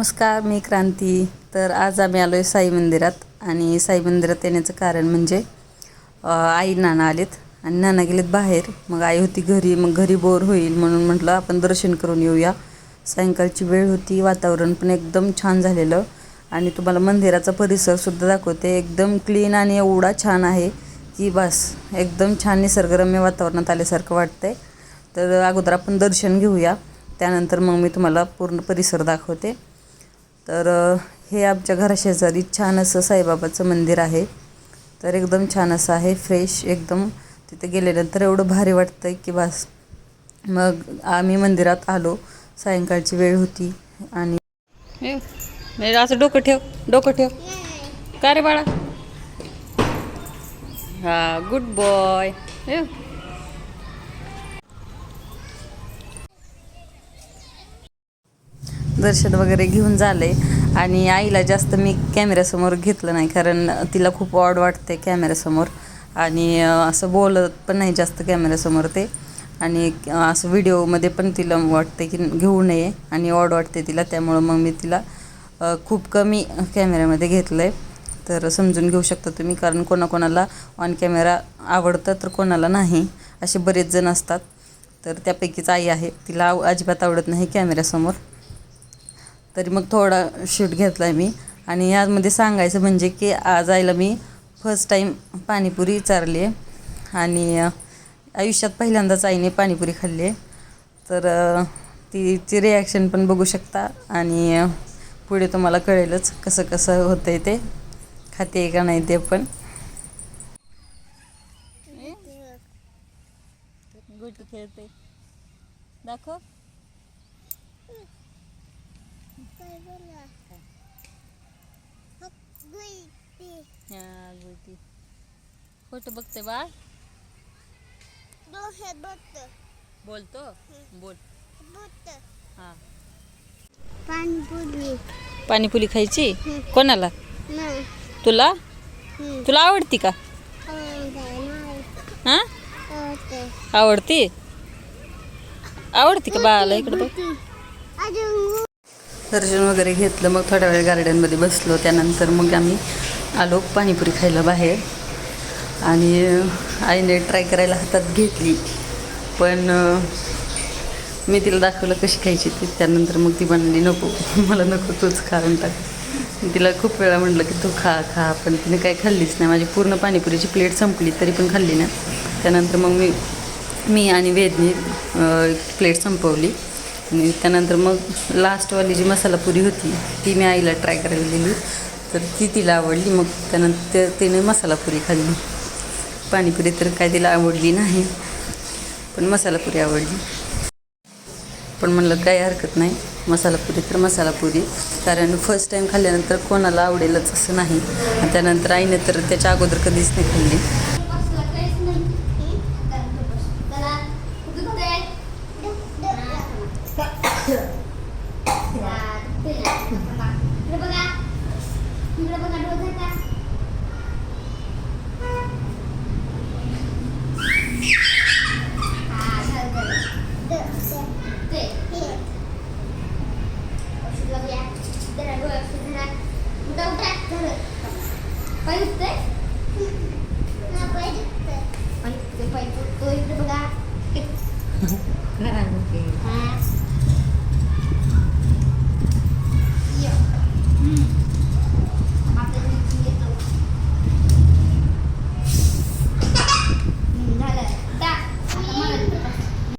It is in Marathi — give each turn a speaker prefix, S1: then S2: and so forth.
S1: नमस्कार मी क्रांती. तर आज आम्ही आलो आहे साई मंदिरात आणि साई मंदिरात येण्याचं कारण म्हणजे आई नाना आलेत आणि नाना गेलेत बाहेर. मग आई होती घरी मग घरी बोर होईल म्हणून म्हटलं आपण दर्शन करून येऊया. सायंकाळची वेळ होती वातावरण पण एकदम छान झालेलं. आणि तुम्हाला मंदिराचा परिसरसुद्धा दाखवते. एकदम क्लीन आणि एवढा छान आहे की बस एकदम छान निसर्गरम्य वातावरणात आल्यासारखं वाटतंय. तर अगोदर आपण दर्शन घेऊया. त्यानंतर मग मी तुम्हाला पूर्ण परिसर दाखवते. तर हे आमच्या घराशेजारी छान असं साईबाबाचं मंदिर आहे. तर एकदम छान असं आहे फ्रेश एकदम. तिथे गेल्यानंतर एवढं भारी वाटतं आहे की बस. मग आम्ही मंदिरात आलो. सायंकाळची वेळ होती आणि असं डोकं ठेव डोकं ठेव. का रे बाळा? हा गुड बॉय दर्शन वगैरे घेऊन झाले. आणि आईला जास्त मी कॅमेऱ्यासमोर घेतलं नाही कारण तिला खूप ऑड वाटते कॅमेऱ्यासमोर आणि असं बोलत पण नाही जास्त कॅमेऱ्यासमोर ते. आणि असं व्हिडिओमध्ये पण तिला वाटते की घेऊ नये आणि ऑड वाटते तिला त्यामुळं मग मी तिला खूप कमी कॅमेऱ्यामध्ये घेतलं आहे तर समजून घेऊ शकता तुम्ही कारण कोणाकोणाला ऑन कॅमेरा आवडतं तर कोणाला नाही असे बरेच जण असतात. तर त्यापैकीच आई आहे तिला अजिबात आवडत नाही कॅमेऱ्यासमोर तरी मग थोडा शूट घेतला आहे मी. आणि यामध्ये सांगायचं म्हणजे की आज आईला मी फर्स्ट टाईम पाणीपुरी विचारली आहे आणि आयुष्यात पहिल्यांदाच आईने पाणीपुरी खाल्ली आहे तर तिची रिॲक्शन पण बघू शकता. आणि पुढे तुम्हाला कळेलच कसं कसं होतं आहे ते. खाते का नाही ते पण. गोटी खेळते. दाखव. खोटं बघते. बा बोलतो बोल. हां.
S2: पाणीपुरी.
S1: पाणीपुरी खायची? कोणाला? तुला? तुला आवडती का? हां? आवडती. आवडती? का बाळाला? इकडं बघ. दर्शन वगैरे घेतलं मग थोड्या वेळ गार्डनमध्ये बसलो. त्यानंतर मग आम्ही आलो पाणीपुरी खायला बाहेर. आणि आईने ट्राय करायला हातात घेतली. पण मी तिला दाखवलं कशी खायची ती. त्यानंतर मग ती म्हणली नको मला नको तूच खाऊन टाक. तिला खूप वेळा म्हटलं की तू खा खा. पण तिने काही खाल्लीच नाही. माझी पूर्ण पाणीपुरीची प्लेट संपली तरी पण खाल्ली नाही. त्यानंतर मग मी मी आणि वेदनी प्लेट संपवली. आणि त्यानंतर मग लास्टवाली जी मसाला पुरी होती ती मी आईला ट्राय करायला दिली तर ती तिला आवडली मग त्यानंतर तिने मसाला पुरी खाल्ली. पाणीपुरी तर काय तिला आवडली नाही पण मसाला पुरी आवडली. पण म्हणलं काही हरकत नाही मसाला पुरी तर मसाला पुरी कारण फर्स्ट टाईम खाल्ल्यानंतर कोणाला आवडेलच असं नाही. आणि त्यानंतर आईने तर त्याच्या अगोदर कधीच नाही खाल्ली.
S2: बघा